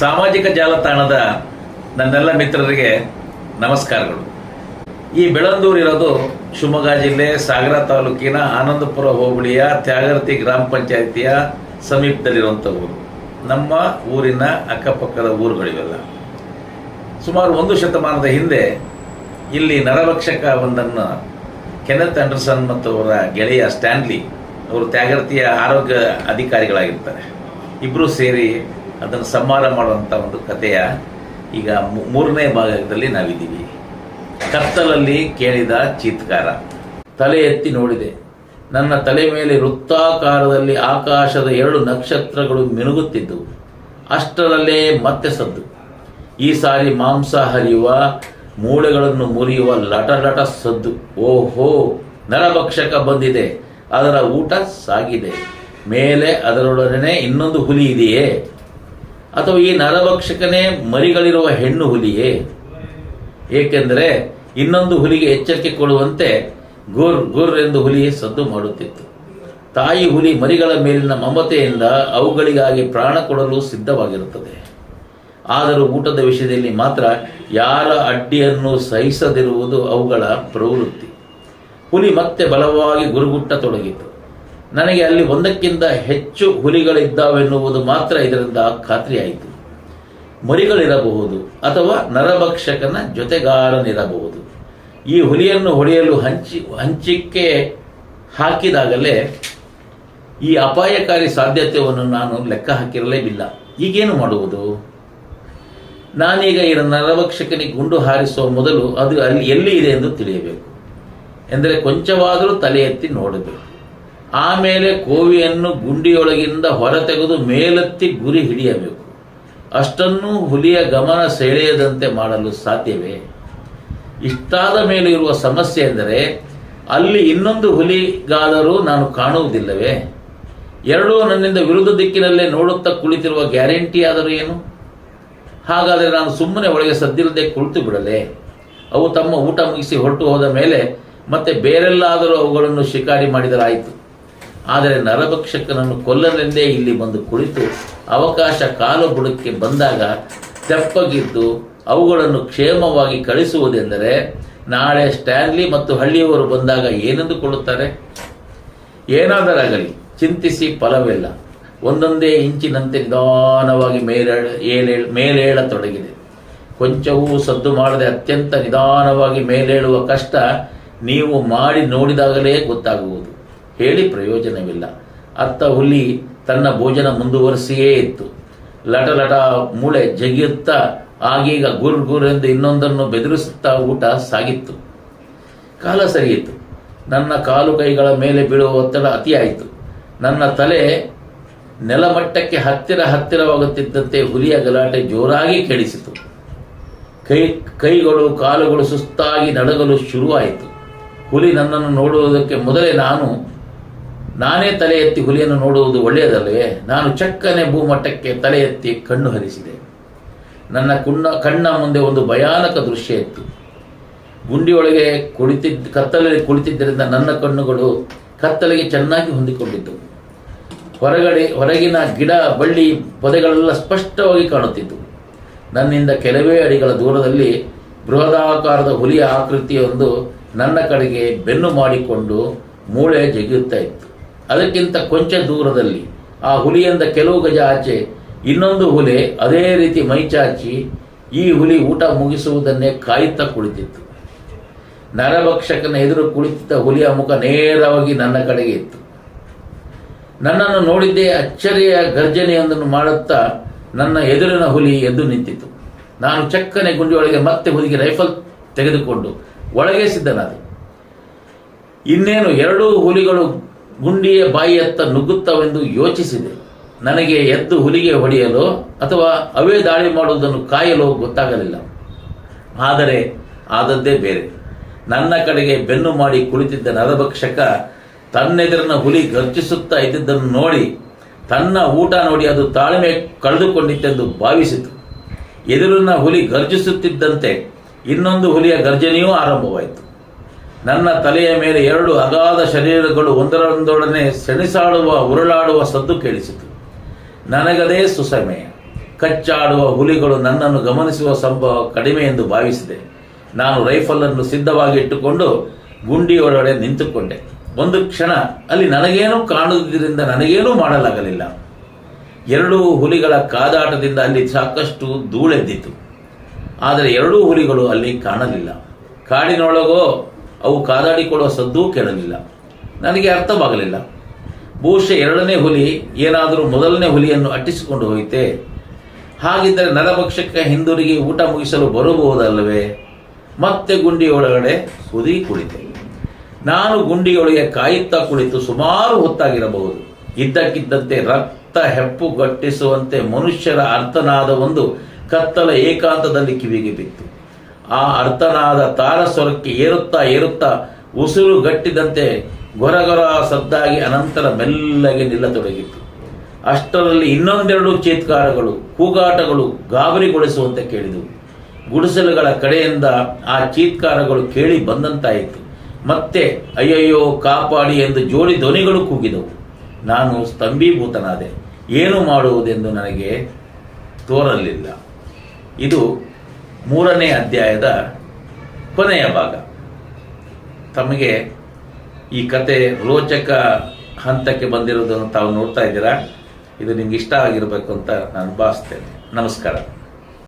ಸಾಮಾಜಿಕ ಜಾಲತಾಣದ ನನ್ನೆಲ್ಲ ಮಿತ್ರರಿಗೆ ನಮಸ್ಕಾರಗಳು. ಈ ಬೆಳಂದೂರು ಇರೋದು ಶಿವಮೊಗ್ಗ ಜಿಲ್ಲೆ ಸಾಗರ ತಾಲೂಕಿನ ಆನಂದಪುರ ಹೋಬಳಿಯ ತ್ಯಾಗರ್ತಿ ಗ್ರಾಮ ಪಂಚಾಯಿತಿಯ ಸಮೀಪದಲ್ಲಿರುವಂಥ ಊರು. ನಮ್ಮ ಊರಿನ ಅಕ್ಕಪಕ್ಕದ ಊರುಗಳಿವೆಲ್ಲ. ಸುಮಾರು ಒಂದು ಶತಮಾನದ ಹಿಂದೆ ಇಲ್ಲಿ ನರಭಕ್ಷಕ ಒಂದನ್ನು ಕೆನೆತ್ ಆಂಡರ್ಸನ್ ಮತ್ತು ಅವರ ಗೆಳೆಯ ಸ್ಟ್ಯಾನ್ಲಿ ಅವರು ತ್ಯಾಗರ್ತಿಯ ಆರೋಗ್ಯ ಅಧಿಕಾರಿಗಳಾಗಿರ್ತಾರೆ. ಇಬ್ಬರು ಸೇರಿ ಅದನ್ನು ಸಂಹಾರ ಮಾಡುವಂಥ ಒಂದು ಕಥೆಯ ಈಗ ಮೂರನೇ ಭಾಗದಲ್ಲಿ ನಾವಿದ್ದೀವಿ. ಕತ್ತಲಲ್ಲಿ ಕೇಳಿದ ಚೀತ್ಕಾರ. ತಲೆ ಎತ್ತಿ ನೋಡಿದೆ. ನನ್ನ ತಲೆ ಮೇಲೆ ವೃತ್ತಾಕಾರದಲ್ಲಿ ಆಕಾಶದ ಎರಡು ನಕ್ಷತ್ರಗಳು ಮಿನುಗುತ್ತಿದ್ದವು ಅಷ್ಟರಲ್ಲೇ ಮತ್ತೆ ಸದ್ದು. ಈ ಸಾರಿ ಮಾಂಸ ಹರಿಯುವ, ಮೂಳೆಗಳನ್ನು ಮುರಿಯುವ ಲಟ ಲಟ ಸದ್ದು. ಓಹೋ, ನರಭಕ್ಷಕ ಬಂದಿದೆ. ಅದರ ಊಟ ಸಾಗಿದೆ. ಮೇಲೆ ಅದರೊಡನೆ ಇನ್ನೊಂದು ಹುಲಿ ಇದೆಯೇ? ಅಥವಾ ಈ ನರಭಕ್ಷಕನೇ ಮರಿಗಳಿರುವ ಹೆಣ್ಣು ಹುಲಿಯೇ? ಏಕೆಂದರೆ ಇನ್ನೊಂದು ಹುಲಿಗೆ ಎಚ್ಚರಿಕೆ ಕೊಡುವಂತೆ ಗುರ್ ಗುರ್ ಎಂದು ಹುಲಿ ಸದ್ದು ಮಾಡುತ್ತಿತ್ತು. ತಾಯಿ ಹುಲಿ ಮರಿಗಳ ಮೇಲಿನ ಮಮತೆಯಿಂದ ಅವುಗಳಿಗಾಗಿ ಪ್ರಾಣ ಕೊಡಲು ಸಿದ್ಧವಾಗಿರುತ್ತದೆ. ಆದರೂ ಊಟದ ವಿಷಯದಲ್ಲಿ ಮಾತ್ರ ಯಾರ ಅಡ್ಡಿಯನ್ನು ಸಹಿಸದಿರುವುದು ಅವುಗಳ ಪ್ರವೃತ್ತಿ. ಹುಲಿ ಮತ್ತೆ ಬಲವಾಗಿ ಗುರುಗುಟ್ಟತೊಡಗಿತು ನನಗೆ ಅಲ್ಲಿ ಒಂದಕ್ಕಿಂತ ಹೆಚ್ಚು ಹುಲಿಗಳಿದ್ದಾವೆನ್ನುವುದು ಮಾತ್ರ ಇದರಿಂದ ಖಾತ್ರಿಯಾಯಿತು. ಮರಿಗಳಿರಬಹುದು ಅಥವಾ ನರಭಕ್ಷಕನ ಜೊತೆಗಾರನಿರಬಹುದು. ಈ ಹುಲಿಯನ್ನು ಹೊಡೆಯಲು ಹಂಚಿ, ಹಂಚಿಕೆ ಹಾಕಿದಾಗಲೇ ಈ ಅಪಾಯಕಾರಿ ಸಾಧ್ಯತೆಯನ್ನು ನಾನು ಲೆಕ್ಕ ಹಾಕಿರಲೇಬಿಲ್ಲ. ಈಗೇನು ಮಾಡುವುದು? ನಾನೀಗ ಈ ನರಭಕ್ಷಕನಿಗೆ ಗುಂಡು ಹಾರಿಸುವ ಮೊದಲು ಅದು ಅಲ್ಲಿ ಎಲ್ಲಿ ಇದೆ ಎಂದು ತಿಳಿಯಬೇಕು. ಎಂದರೆ ಕೊಂಚವಾದರೂ ತಲೆ ಎತ್ತಿ ನೋಡಬೇಕು. ಆಮೇಲೆ ಕೋವಿಯನ್ನು ಗುಂಡಿಯೊಳಗಿಂದ ಹೊರತೆಗೆದು ಮೇಲೆತ್ತಿ ಗುರಿ ಹಿಡಿಯಬೇಕು. ಅಷ್ಟನ್ನೂ ಹುಲಿಯ ಗಮನ ಸೆಳೆಯದಂತೆ ಮಾಡಲು ಸಾಧ್ಯವೇ? ಇಷ್ಟಾದ ಮೇಲೆ ಇರುವ ಸಮಸ್ಯೆ ಎಂದರೆ, ಅಲ್ಲಿ ಇನ್ನೊಂದು ಹುಲಿಗಾದರೂ ನಾನು ಕಾಣುವುದಿಲ್ಲವೇ? ಎರಡೂ ನನ್ನಿಂದ ವಿರುದ್ಧ ದಿಕ್ಕಿನಲ್ಲೇ ನೋಡುತ್ತಾ ಕುಳಿತಿರುವ ಗ್ಯಾರಂಟಿ ಆದರೂ ಏನು? ಹಾಗಾದರೆ ನಾನು ಸುಮ್ಮನೆ ಒಳಗೆ ಸದ್ದಿಲ್ಲದೆ ಕುಳಿತು ಬಿಡಲೆ? ಅವು ತಮ್ಮ ಊಟ ಮುಗಿಸಿ ಹೊರಟು ಹೋದ ಮೇಲೆ ಮತ್ತೆ ಬೇರೆಲ್ಲಾದರೂ ಅವುಗಳನ್ನು ಶಿಕಾರಿ ಮಾಡಿದರಾಯಿತು ಆದರೆ ನರಭಕ್ಷಕನನ್ನು ಕೊಲ್ಲಲೆಂದೇ ಇಲ್ಲಿ ಬಂದು ಕುಳಿತು ಅವಕಾಶ ಕಾಲು ಬುಡಕ್ಕೆ ಬಂದಾಗ ತೆಪ್ಪಗಿದ್ದು ಅವುಗಳನ್ನು ಕ್ಷೇಮವಾಗಿ ಕಳಿಸುವುದೆಂದರೆ ನಾಳೆ ಸ್ಟ್ಯಾನ್ಲಿ ಮತ್ತು ಹಳ್ಳಿಯವರು ಬಂದಾಗ ಏನೆಂದುಕೊಳ್ಳುತ್ತಾರೆ? ಏನಾದರಾಗಲಿ, ಚಿಂತಿಸಿ ಫಲವಿಲ್ಲ. ಒಂದೊಂದೇ ಇಂಚಿನಂತೆ ನಿಧಾನವಾಗಿ ಮೇಲೇಳ ಏಳೇಳ್ ಮೇಲೇಳತೊಡಗಿದೆ ಕೊಂಚವೂ ಸದ್ದು ಮಾಡದೆ ಅತ್ಯಂತ ನಿಧಾನವಾಗಿ ಮೇಲೇಳುವ ಕಷ್ಟ ನೀವು ಮಾಡಿ ನೋಡಿದಾಗಲೇ ಗೊತ್ತಾಗುವುದು. ಹೇಳಿ ಪ್ರಯೋಜನವಿಲ್ಲ. ಅತ್ತ ಹುಲಿ ತನ್ನ ಭೋಜನ ಮುಂದುವರಿಸಿಯೇ ಇತ್ತು. ಲಟ ಲಟ ಮೂಳೆ ಜಗಿಯುತ್ತಾ ಆಗೀಗ ಗುರ್ ಗುರ್ ಎಂದು ಇನ್ನೊಂದನ್ನು ಬೆದರಿಸುತ್ತಾ ಊಟ ಸಾಗಿತ್ತು. ಕಾಲ ಸರಿಯಿತು. ನನ್ನ ಕಾಲು ಕೈಗಳ ಮೇಲೆ ಬೀಳುವ ಒತ್ತಡ ಅತಿಯಾಯಿತು. ನನ್ನ ತಲೆ ನೆಲಮಟ್ಟಕ್ಕೆ ಹತ್ತಿರ ಹತ್ತಿರವಾಗುತ್ತಿದ್ದಂತೆ ಹುಲಿಯ ಗಲಾಟೆ ಜೋರಾಗಿ ಕೇಳಿಸಿತು ಕೈ, ಕೈಗಳು, ಕಾಲುಗಳು ಸುಸ್ತಾಗಿ ನಡಗಲು ಶುರುವಾಯಿತು. ಹುಲಿ ನನ್ನನ್ನು ನೋಡುವುದಕ್ಕೆ ಮೊದಲೇ ನಾನು ನಾನೇ ತಲೆ ಎತ್ತಿ ಹುಲಿಯನ್ನು ನೋಡುವುದು ಒಳ್ಳೆಯದಲ್ಲವೇ ನಾನು ಚಕ್ಕನೆ ಭೂಮಟ್ಟಕ್ಕೆ ತಲೆ ಎತ್ತಿ ಕಣ್ಣು ಹರಿಸಿದೆ. ನನ್ನ ಕುಣ್ಣ, ಕಣ್ಣ ಮುಂದೆ ಒಂದು ಭಯಾನಕ ದೃಶ್ಯ ಇತ್ತು. ಗುಂಡಿಯೊಳಗೆ ಕುಳಿತಿದ್ದ, ಕತ್ತಲಲ್ಲಿ ಕುಳಿತಿದ್ದರಿಂದ ನನ್ನ ಕಣ್ಣುಗಳು ಕತ್ತಲೆಗೆ ಚೆನ್ನಾಗಿ ಹೊಂದಿಕೊಂಡಿದ್ದವು ಹೊರಗಡೆ, ಹೊರಗಿನ ಗಿಡ, ಬಳ್ಳಿ, ಪೊದೆಗಳೆಲ್ಲ ಸ್ಪಷ್ಟವಾಗಿ ಕಾಣುತ್ತಿತ್ತು. ನನ್ನಿಂದ ಕೆಲವೇ ಅಡಿಗಳ ದೂರದಲ್ಲಿ ಬೃಹದಾಕಾರದ ಹುಲಿಯ ಆಕೃತಿಯೊಂದು ನನ್ನ ಕಡೆಗೆ ಬೆನ್ನು ಮಾಡಿಕೊಂಡು ಮೂಳೆ ಜಗಿಯುತ್ತಾ ಇತ್ತು. ಅದಕ್ಕಿಂತ ಕೊಂಚ ದೂರದಲ್ಲಿ ಆ ಹುಲಿಯಿಂದ ಕೆಲವು ಗಜ ಆಚೆ ಇನ್ನೊಂದು ಹುಲಿ ಅದೇ ರೀತಿ ಮೈಚಾಚಿ ಈ ಹುಲಿ ಊಟ ಮುಗಿಸುವುದನ್ನೇ ಕಾಯುತ್ತಾ ಕುಳಿತಿತ್ತು. ನರಭಕ್ಷಕನ ಎದುರು ಕುಳಿತಿದ್ದ ಹುಲಿಯ ಮುಖ ನೇರವಾಗಿ ನನ್ನ ಕಡೆಗೆ ಇತ್ತು. ನನ್ನನ್ನು ನೋಡಿದ್ದೇ ಅಚ್ಚರಿಯ ಗರ್ಜನೆಯೊಂದನ್ನು ಮಾಡುತ್ತಾ ನನ್ನ ಎದುರಿನ ಹುಲಿ ಎದ್ದು ನಿಂತಿತು ನಾನು ಚಕ್ಕನೆ ಗುಂಡಿಯೊಳಗೆ ಮತ್ತೆ ಹುಲಿಗೆ ರೈಫಲ್ ತೆಗೆದುಕೊಂಡು ಒಳಗೆ ಸಿದ್ಧನಾದೆ. ಇನ್ನೇನು ಎರಡೂ ಹುಲಿಗಳು ಗುಂಡಿಯ ಬಾಯಿಯತ್ತ ನುಗ್ಗುತ್ತವೆಂದು ಯೋಚಿಸಿದೆ. ನನಗೆ ಎದ್ದು ಹುಲಿಗೆ ಹೊಡೆಯಲು ಅಥವಾ ಅವೇ ದಾಳಿ ಮಾಡುವುದನ್ನು ಕಾಯಲು ಗೊತ್ತಾಗಲಿಲ್ಲ. ಆದರೆ ಆದದ್ದೇ ಬೇರೆ. ನನ್ನ ಕಡೆಗೆ ಬೆನ್ನು ಮಾಡಿ ಕುಳಿತಿದ್ದ ನರಭಕ್ಷಕ ತನ್ನೆದುರಿನ ಹುಲಿ ಗರ್ಜಿಸುತ್ತಾ ಇದ್ದಿದ್ದನ್ನು ನೋಡಿ ತನ್ನ ಊಟ ನೋಡಿ ಅದು ತಾಳ್ಮೆ ಕಳೆದುಕೊಂಡಿತ್ತೆಂದು ಭಾವಿಸಿತು. ಎದುರಿನ ಹುಲಿ ಗರ್ಜಿಸುತ್ತಿದ್ದಂತೆ ಇನ್ನೊಂದು ಹುಲಿಯ ಗರ್ಜನೆಯೂ ಆರಂಭವಾಯಿತು. ನನ್ನ ತಲೆಯ ಮೇಲೆ ಎರಡು ಅಗಾಧ ಶರೀರಗಳು ಒಂದರೊಂದೊಡನೆ ಸೆಣಸಾಡುವ, ಉರುಳಾಡುವ ಸದ್ದು ಕೇಳಿಸಿತು. ನನಗದೇ ಸುಸಮಯ. ಕಚ್ಚಾಡುವ ಹುಲಿಗಳು ನನ್ನನ್ನು ಗಮನಿಸುವ ಸಂಭವ ಕಡಿಮೆ ಎಂದು ಭಾವಿಸಿದೆ. ನಾನು ರೈಫಲನ್ನು ಸಿದ್ಧವಾಗಿ ಇಟ್ಟುಕೊಂಡು ಗುಂಡಿಯೊಳಗಡೆ ನಿಂತುಕೊಂಡೆ. ಒಂದು ಕ್ಷಣ ಅಲ್ಲಿ ನನಗೇನೂ ಕಾಣುವುದರಿಂದ ನನಗೇನೂ ಮಾಡಲಾಗಲಿಲ್ಲ. ಎರಡೂ ಹುಲಿಗಳ ಕಾದಾಟದಿಂದ ಅಲ್ಲಿ ಸಾಕಷ್ಟು ಧೂಳೆದ್ದಿತು. ಆದರೆ ಎರಡೂ ಹುಲಿಗಳು ಅಲ್ಲಿ ಕಾಣಲಿಲ್ಲ. ಕಾಡಿನೊಳಗೋ ಅವು ಕಾದಾಡಿಕೊಳ್ಳುವ ಸದ್ದೂ ಕೇಳಲಿಲ್ಲ. ನನಗೆ ಅರ್ಥವಾಗಲಿಲ್ಲ. ಬಹುಶಃ ಎರಡನೇ ಹುಲಿ, ಏನಾದರೂ ಮೊದಲನೇ ಹುಲಿಯನ್ನು ಅಟ್ಟಿಸಿಕೊಂಡು ಹೋಯಿತೆ? ಹಾಗಿದ್ದರೆ ನರಭಕ್ಷಕ ಹಿಂದಿರುಗಿ ಊಟ ಮುಗಿಸಲು ಬರಬಹುದಲ್ಲವೇ ಮತ್ತೆ ಗುಂಡಿಯೊಳಗಡೆ ಹುದಿ ಕುಳಿತೆ. ನಾನು ಗುಂಡಿಯೊಳಗೆ ಕಾಯುತ್ತಾ ಕುಳಿತು ಸುಮಾರು ಹೊತ್ತಾಗಿರಬಹುದು. ಇದ್ದಕ್ಕಿದ್ದಂತೆ ರಕ್ತ ಹೆಪ್ಪು ಗಟ್ಟಿಸುವಂತೆ ಮನುಷ್ಯರ ಅರ್ಥನಾದ ಒಂದು ಕತ್ತಲ ಏಕಾಂತದಲ್ಲಿ ಕಿವಿಗೆ ಬಿತ್ತು. ಆ ಅರ್ಥನಾದ ತಾರಸ್ವರಕ್ಕೆ ಏರುತ್ತಾ ಏರುತ್ತಾ ಉಸಿರು ಗಟ್ಟಿದಂತೆ ಗೊರಗೊರ ಸದ್ದಾಗಿ ಅನಂತರ ಮೆಲ್ಲಗೆ ನಿಲ್ಲತೊಡಗಿತ್ತು ಅಷ್ಟರಲ್ಲಿ ಇನ್ನೊಂದೆರಡು ಚೀತ್ಕಾರಗಳು, ಕೂಗಾಟಗಳು ಗಾಬರಿಗೊಳಿಸುವಂತೆ ಕೇಳಿದವು. ಗುಡಿಸಲುಗಳ ಕಡೆಯಿಂದ ಆ ಚೀತ್ಕಾರಗಳು ಕೇಳಿ ಬಂದಂತಾಯಿತು. ಮತ್ತೆ, ಅಯ್ಯಯ್ಯೋ, ಕಾಪಾಡಿ ಎಂದು ಜೋಡಿ ಧ್ವನಿಗಳು ಕೂಗಿದವು. ನಾನು ಸ್ತಂಭೀಭೂತನಾದೆ. ಏನು ಮಾಡುವುದೆಂದು ನನಗೆ ತೋರಲಿಲ್ಲ. ಇದು ಮೂರನೇ ಅಧ್ಯಾಯದ ಕೊನೆಯ ಭಾಗ. ತಮಗೆ ಈ ಕತೆ ರೋಚಕ ಹಂತಕ್ಕೆ ಬಂದಿರೋದನ್ನು ತಾವು ನೋಡ್ತಾ ಇದ್ದೀರಾ? ಇದು ನಿಮ್ಗೆ ಇಷ್ಟ ಆಗಿರಬೇಕು ಅಂತ ನಾನು ಭಾವಿಸ್ತೇನೆ. ನಮಸ್ಕಾರ.